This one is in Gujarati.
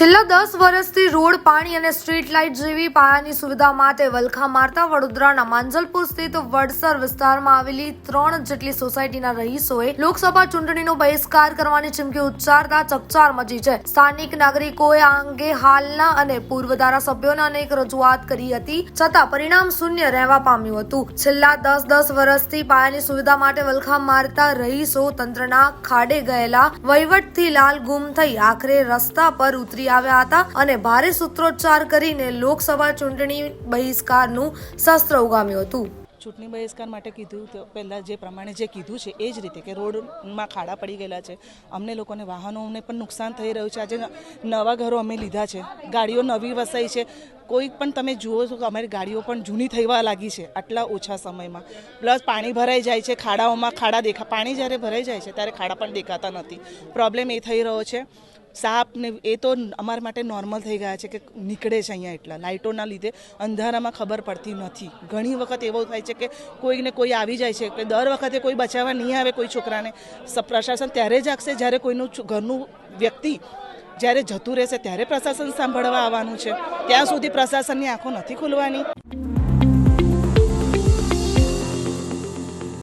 છેલ્લા દસ વર્ષથી રોડ, પાણી અને સ્ટ્રીટ લાઇટ જેવી પાયાની સુવિધા માટે વલખા મારતા વડોદરાના માંજલપુર સ્થિત વડસર વિસ્તારમાં આવેલી ત્રણ જેટલી સોસાયટીના રહીશોએ લોકસભા ચૂંટણીનો બહિષ્કાર કરવાની ચીમકી ઉચ્ચારતા ચકચાર મચી છે. સ્થાનિક નાગરિકોએ આ અંગે હાલના અને પૂર્વ ધારાસભ્યોને અનેક રજૂઆત કરી હતી, છતાં પરિણામ શૂન્ય રહેવા પામ્યું હતું. છેલ્લા દસ દસ વર્ષથી પાયાની સુવિધા માટે વલખા મારતા રહીશો તંત્રના ખાડે ગયેલા, વહીવટથી લાલ ગુમ થઈ આખરે રસ્તા પર ઉતરી આવ્યા હતા અને ભારે સૂત્રોચ્ચાર કરીને લોકસભા ચૂંટણી બહિષ્કારનું શસ્ત્ર ઉગામ્યું હતું. ચૂંટણી બહિષ્કાર માટે કીધું તો પહેલાં જે પ્રમાણે જે કીધું છે એ જ રીતે કે રોડમાં ખાડા પડી ગયેલા છે. અમને લોકોને વાહનોને પણ નુકસાન થઈ રહ્યું છે. આજે નવા ઘરો અમે લીધા છે. ગાડીઓ નવી વસાઈ છે. કોઈ પણ તમે જુઓ છો કે અમારી ગાડીઓ પણ જૂની થવા લાગી છે આટલા ઓછા સમયમાં. પ્લસ પાણી ભરાઈ જાય છે ખાડાઓમાં ખાડા દેખા, પાણી જ્યારે ભરાઈ જાય છે ત્યારે ખાડા પણ દેખાતા નથી. પ્રોબ્લેમ એ થઈ રહ્યો છે. સાપ ને એ તો અમારા માટે નોર્મલ થઈ ગયા છે કે નીકળે છે અહીંયા એટલા. લાઇટોના લીધે અંધારામાં ખબર પડતી નથી. ઘણી વખત એવો થાય છે કે કોઈને કોઈ આવી જાય છે કે દર વખતે કોઈ બચાવવા નહીં આવે કોઈ છોકરાને. પ્રશાસન ત્યારે જ આગશે જ્યારે કોઈનું ઘરનું વ્યક્તિ જ્યારે જતું રહેશે ત્યારે પ્રશાસન સાંભળવા આવવાનું છે. ત્યાં સુધી પ્રશાસનની આંખો નથી ખુલવાની.